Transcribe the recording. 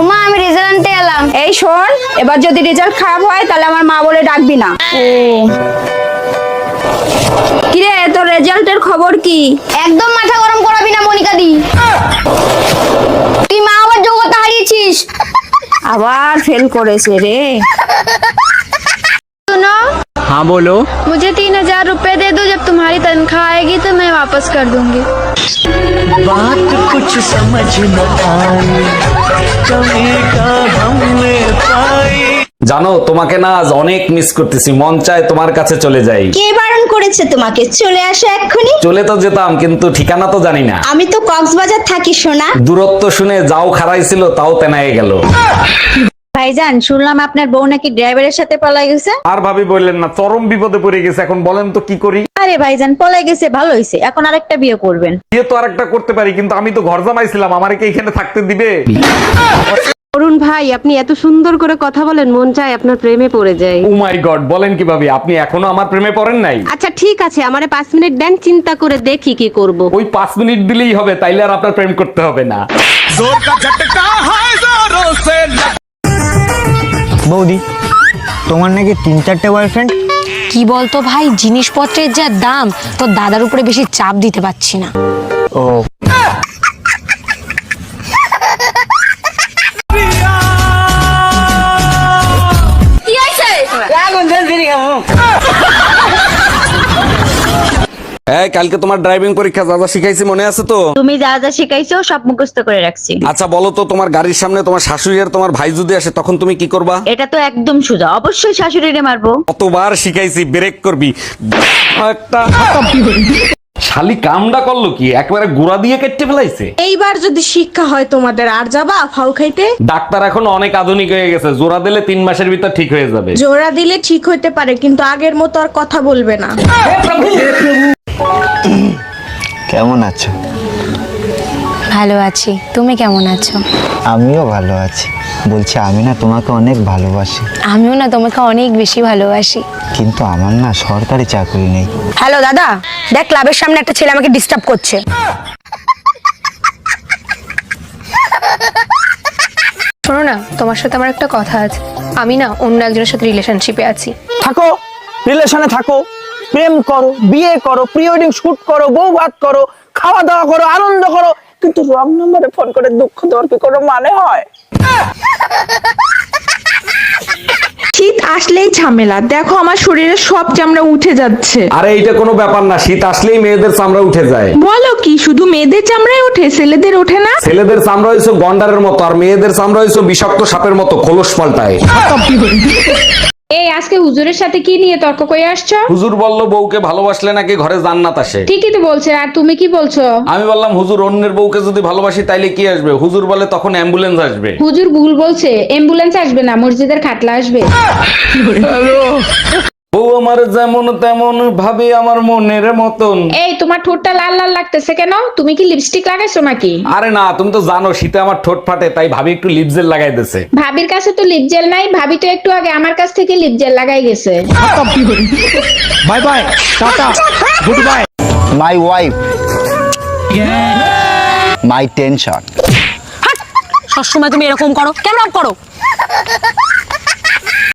ওমা আমি রেজাল্টে এলাম। এই শোন এবার যদি রেজাল্ট খারাপ হয় তাহলে আমার মা বলে ডাকবি না। কিরে তোর রেজাল্টের খবর কি? একদম মাথা গরম করাবি না মনিকা দি। তুই মা আবার যোগ্যতা হারিয়েছিস। আবার ফেল করেছে রে। हाँ बोलो मुझे तीन हजार रुपए दे दो जब तुम्हारी तनख्वाह आएगी तो मैं वापस कर दूंगी बात कुछ समझ न आई कमी का हमने पाई জানো তোমাকে না আজ অনেক মিস করতেছি মন চায় তোমার কাছে চলে যাই কে বারণ করেছে তোমাকে চলে আসো এক্ষুনি চলে তো যেতাম কিন্তু ঠিকানা তো জানি না আমি তো কক্সবাজার থাকি সোনা দূরত্ব শুনে যাও খারাইছিল তাও তেনায়ে গেল ভাইজান শুনলাম আপনার বউ নাকি ড্রাইভারের সাথে পলাই গেছে। আর ভাবি বললেন না চরম বিপদে পড়ে গেছে এখন বলেন তো কি করি? আরে ভাইজান পলাই গেছে ভালো হইছে এখন আরেকটা বিয়ে করবেন। বিয়ে তো আরেকটা করতে পারি কিন্তু আমি তো ঘর জামাইছিলাম আমারে কি এখানে থাকতে দিবে? অরুণ ভাই আপনি এত সুন্দর করে কথা বলেন মন চায় আপনার প্রেমে পড়ে যায় ও মাই গড বলেন কি ভাবি আপনি এখনও আমার প্রেমে পড়েন নাই? আচ্ছা ঠিক আছে আমারে 5 মিনিট দেন চিন্তা করে দেখি কি করব। ওই 5 মিনিট দিলেই হবে তাইলে আর আপনার প্রেম করতে হবে না। জোর কা ঝটকা হায় জোর সে বৌদি তোমার নাকি তিন চারটে বয়ফ্রেন্ড কি বলতো ভাই জিনিসপত্রের যা দাম তোর দাদার উপরে বেশি চাপ দিতে পারছি না। ও এই কালকে তোমার ড্রাইভিং পরীক্ষা দাদা শিখাইছি মনে আছে তো? তুমি যা যা শিখাইছো সব মুখস্থ করে রাখছি। আচ্ছা বলো তো তোমার গাড়ির সামনে তোমার শাশুড়ি আর তোমার ভাই যদি আসে তখন তুমি কি করবা? এটা তো একদম সোজা। অবশ্যই শাশুড়িরে মারবো। কতবার শিখাইছি ব্রেক করবি। একটা শালি কামডা করল কি? একবারে গুড়া দিয়ে কেটে ফেলাইছে। এইবার যদি শিক্ষা হয় তোমাদের আর যাবা ফাউ খাইতে? ডাক্তার এখন অনেক আধুনিক হয়ে গেছে। জোড়া দিলে তিন মাসের ভিতর ঠিক হয়ে যাবে। জোড়া দিলে ঠিক হইতে পারে কিন্তু আগের মতো আর কথা বলবে না। কেমন আছো? ভালো আছি। তুমি কেমন আছো? আমিও ভালো আছি। বলছি আমি না তোমাকে অনেক ভালোবাসি। আমিও না তোমাকে অনেক বেশি ভালোবাসি। কিন্তু আমার না সরকারি চাকরি নেই। হ্যালো দাদা দেখ ক্লাবের সামনে একটা ছেলে আমাকে ডিস্টার্ব করছে। শোনো না তোমার সাথে আমার একটা কথা আছে। আমি না অন্য একজনের সাথে রিলেশনশিপে আছি। থাকো রিলেশনে থাকো। প্রেম করো বিয়ে করো প্রি ওয়েডিং শুট করো বউ ভাত করো খাওয়া দাওয়া করো আনন্দ করো কিন্তু রং নম্বরে ফোন করে দুঃখ দেওয়ার কি কোনো মানে হয়? শীত আসলেই ঝামেলা। দেখো আমার শরীরে সব চামড়া উঠে যাচ্ছে। আরে এইটা কোনো ব্যাপার না। শীত আসলেই মেয়েদের চামড়া উঠে যায়। বলো কি শুধু মেয়েদের চামড়ায় ওঠে ছেলেদের ওঠে না? ছেলেদের চামড়া হয়েছে গন্ডারের মতো আর মেয়েদের চামড়া হয়েছে বিষাক্ত সাপের মতো খোলস পাল্টায়। এই আজকে হুজুরের সাথে কি নিয়ে তর্ক করে আসছো? হুজুর বলল বউকে ভালোবাসলে নাকি ঘরে জান্নাত আসে? ঠিকই তো বলছে আর তুমি কি বলছো? আমি বললাম হুজুর অন্যের বউকে যদি ভালোবাসি তাইলে কি আসবে? হুজুর বলে তখন অ্যাম্বুলেন্স আসবে। হুজুর ভুল বলছে অ্যাম্বুলেন্স আসবে না মসজিদের খাটলা আসবে। বউ আমার যেমন তেমন ভাবে আমার মনের মতন। এই তোমার ঠোঁটটা লাল লাল লাগতেছে কেন? তুমি কি লিপস্টিক লাগাইছো নাকি? আরে না তুমি তো জানো শীতে আমার ঠোঁট ফাটে তাই ভাবি একটু লিপজেল লাগাই দিছে। ভাবির কাছে তো লিপ জেল নাই ভাবি তো একটু আগে আমার কাছ থেকে লিপ জেল লাগাই গেছে। Bye bye tata good bye my wife my tension সবসময় তুমি এরকম করো কেন করো?